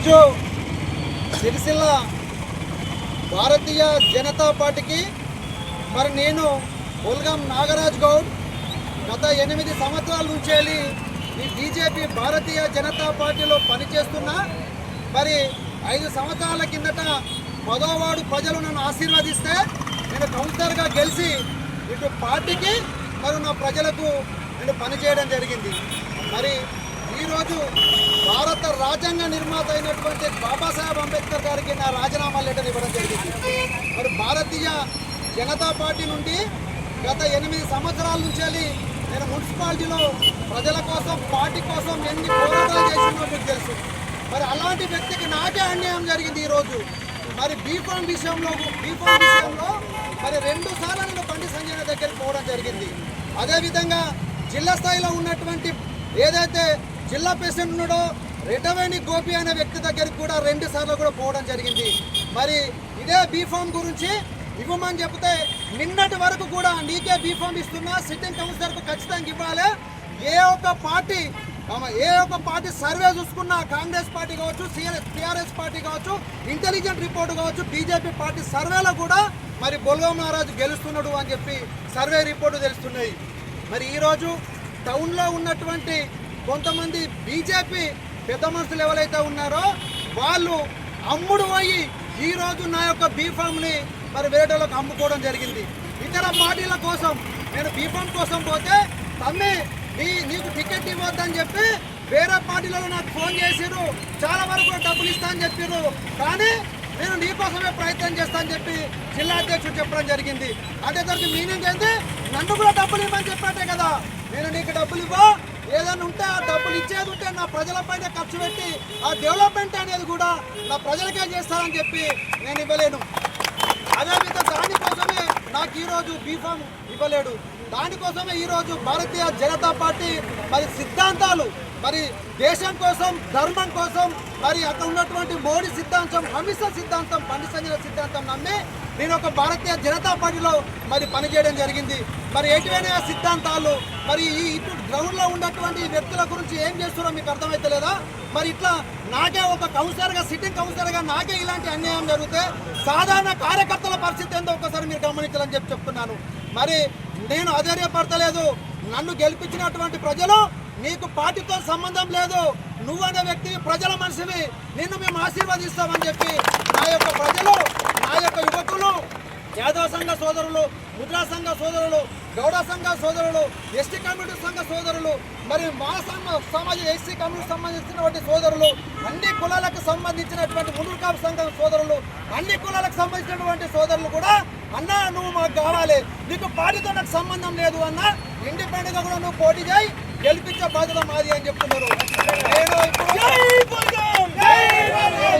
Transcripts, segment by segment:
ఈరోజు సిరిసిల్ల భారతీయ జనతా పార్టీకి మరి నేను బొల్గం నాగరాజ్ గౌడ్ గత ఎనిమిది సంవత్సరాల నుంచి వెళ్ళి ఈ బీజేపీ భారతీయ జనతా పార్టీలో పనిచేస్తున్నా. మరి ఐదు సంవత్సరాల కిందట పదోవాడు ప్రజలు నన్ను ఆశీర్వదిస్తే నేను కౌన్సిలర్గా గెలిచి ఇటు పార్టీకి మరి నా ప్రజలకు నేను పనిచేయడం జరిగింది. మరి ఈరోజు భారత రాజ్యాంగ నిర్మాత అయినటువంటి బాబాసాహెబ్ అంబేద్కర్ గారికి నా రాజీనామా లెటర్ ఇవ్వడం జరిగింది. మరి భారతీయ జనతా పార్టీ నుండి గత ఎనిమిది సంవత్సరాల నుంచి నేను మున్సిపాలిటీలో ప్రజల కోసం పార్టీ కోసం ఎన్ని పోరాటాలు చేసినో మీకు తెలుసు. మరి అలాంటి వ్యక్తికి నాకే అన్యాయం జరిగింది ఈరోజు. మరి బీఫామ్ విషయంలో బీఫామ్ విషయంలో మరి రెండు సార్లు నేను బండి సంజయ్ దగ్గరికి పోవడం జరిగింది. అదేవిధంగా జిల్లా స్థాయిలో ఉన్నటువంటి ఏదైతే జిల్లా ప్రెసిడెంట్ ఉన్నాడో. రెడ్డవేణి గోపి అనే వ్యక్తి దగ్గరికి కూడా రెండు సార్లు కూడా పోవడం జరిగింది. మరి ఇదే బీఫామ్ గురించి ఇవ్వమని చెప్తే నిన్నటి వరకు కూడా నీకే బీఫామ్ ఇస్తున్నా సిట్టింగ్ కౌన్సిలర్కు ఖచ్చితంగా ఇవ్వాలి. ఏ ఒక్క పార్టీ ఏ ఒక్క పార్టీ సర్వే చూసుకున్నా కాంగ్రెస్ పార్టీ కావచ్చు టీఆర్ఎస్ పార్టీ కావచ్చు ఇంటెలిజెంట్ రిపోర్ట్ కావచ్చు బీజేపీ పార్టీ సర్వేలో కూడా మరి బొల్గం మహారాజు గెలుస్తున్నాడు అని చెప్పి సర్వే రిపోర్టు తెలుస్తున్నాయి. మరి ఈరోజు టౌన్లో ఉన్నటువంటి కొంతమంది బీజేపీ పెద్ద మనుషులు ఎవరైతే ఉన్నారో వాళ్ళు అమ్ముడు పోయి ఈరోజు నా యొక్క బీఫామ్ని మరి వేరేటోళ్ళకి అమ్ముకోవడం జరిగింది. ఇతర పార్టీల కోసం నేను బీఫామ్ కోసం పోతే తమ్మి నీ నీకు టికెట్ ఇవ్వద్దని చెప్పి వేరే పార్టీలలో నాకు ఫోన్ చేసిరు చాలా వరకు డబ్బులు ఇస్తా అని చెప్పిర్రు. కానీ నేను నీకోసమే ప్రయత్నం చేస్తా అని చెప్పి జిల్లా అధ్యక్షుడు చెప్పడం జరిగింది. అదే దానికి మీనింగ్ ఏంటి నన్ను కూడా డబ్బులు ఇవ్వని చెప్పాటే కదా. నేను నీకు డబ్బులు ఇవ్వ ఏదైనా ఉంటే ఆ డబ్బులు ఇచ్చేది ఉంటే నా ప్రజలపైన ఖర్చు పెట్టి ఆ డెవలప్మెంట్ అనేది కూడా నా ప్రజలకే చేస్తానని చెప్పి నేను ఇవ్వలేను. అదేవిధంగా దానికోసమే నాకు ఈరోజు బీఫామ్ ఇవ్వలేడు. దానికోసమే ఈరోజు భారతీయ జనతా పార్టీ మరి సిద్ధాంతాలు మరి దేశం కోసం ధర్మం కోసం మరి అక్కడ ఉన్నటువంటి మోడీ సిద్ధాంతం అమిత్ సిద్ధాంతం బండి సంజయ్ సిద్ధాంతం నమ్మి నేను ఒక భారతీయ జనతా పార్టీలో మరి పనిచేయడం జరిగింది. మరి ఎటువైన సిద్ధాంతాలు మరి ఈ ఇటు గ్రౌండ్లో ఉన్నటువంటి వ్యక్తుల గురించి ఏం చేస్తున్నారో మీకు అర్థమైతలేదా? మరి ఇట్లా నాకే ఒక కౌన్సిలర్గా సిట్టింగ్ కౌన్సిలర్గా నాకే ఇలాంటి అన్యాయం జరిగితే సాధారణ కార్యకర్తల పరిస్థితి ఏందో ఒకసారి మీరు గమనించాలని చెప్పి చెప్తున్నాను. మరి నేను అధైర్యపడతలేదు నన్ను గెలిపించినటువంటి ప్రజలు నీకు పార్టీతో సంబంధం లేదు. నువ్వు అనే వ్యక్తి ప్రజల మనిషివి. నిన్ను మేము ఆశీర్వదిస్తామని చెప్పి నా యొక్క ప్రజలు నా యొక్క యువకులు యాదవ సంఘ సోదరులు ముద్రా సంఘ సోదరులు గౌడ సంఘ సోదరులు ఎస్టీ కమ్యూనిటీ సంఘ సోదరులు మరి మా సంఘ సమాజ ఎస్సీ కమ్యూనిటీ సంబంధించినటువంటి సోదరులు అన్ని కులాలకు సంబంధించినటువంటి మునుకాపు సంఘం సోదరులు అన్ని కులాలకు సంబంధించినటువంటి సోదరులు కూడా అన్న నువ్వు మాకు కావాలి. నీకు పార్టీతో నాకు సంబంధం లేదు అన్న. ఇండిపెండెంట్గా కూడా నువ్వు పోటీ చేయి. గెలిపించే బాధ్యత మాది అని చెప్తున్నారు. నేను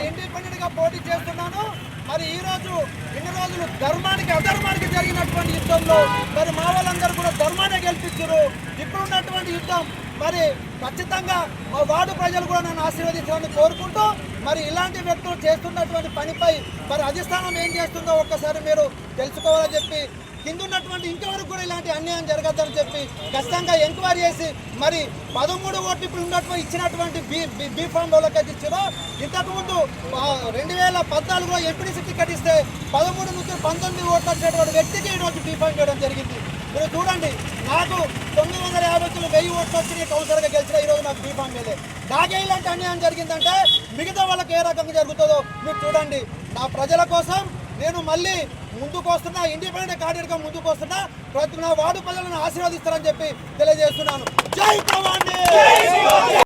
ఇండిపెండెంట్గా పోటీ చేస్తున్నాను. మరి ఈ రోజు ఇన్ని రోజులు ధర్మానికి అధర్మానికి జరిగినటువంటి యుద్ధంలో మరి మా వాళ్ళందరూ కూడా ధర్మాన్ని గెలిపించారు. ఇప్పుడు ఉన్నటువంటి యుద్ధం మరి ఖచ్చితంగా మా వార్డు ప్రజలు కూడా నన్ను ఆశీర్వదించాలని కోరుకుంటూ మరి ఇలాంటి వ్యక్తులు చేస్తున్నటువంటి పనిపై మరి అధిష్టానం ఏం చేస్తుందో ఒక్కసారి మీరు తెలుసుకోవాలని చెప్పి కింద ఉన్నటువంటి ఇంతవరకు కూడా ఇలాంటి అన్యాయం జరగద్దని చెప్పి ఖచ్చితంగా ఎంక్వైరీ చేసి మరి పదమూడు ఓట్లు ఇప్పుడు ఉన్నటువంటి ఇచ్చినటువంటి బీ బీ ఫామ్ వాళ్ళకైతే ఇచ్చారో. ఇంతకుముందు రెండు వేల పద్నాలుగులో ఎంపీడీసీ టికెట్ ఇస్తే పదమూడు నుంచి పంతొమ్మిది ఓట్లు వచ్చేటువంటి వ్యక్తికి ఈరోజు బీఫామ్ చేయడం జరిగింది. మీరు చూడండి నాకు తొమ్మిది వందల యాభై వచ్చి వెయ్యి ఓట్లు వచ్చి కౌన్సిలర్గా గెలిచిన ఈరోజు నాకు బీఫామ్ లేదు నాకే ఇలాంటి అన్యాయం జరిగిందంటే మిగతా వాళ్ళకి ఏ రకంగా జరుగుతుందో మీరు చూడండి. నా ప్రజల కోసం నేను మళ్ళీ ముందుకు వస్తున్నా ఇండిపెండెంట్ క్యాండిడేట్గా ముందుకు వస్తున్నా ప్రతి నా వార్డు ప్రజలను ఆశీర్వదిస్తారని చెప్పి తెలియజేస్తున్నాను. జై భవానీ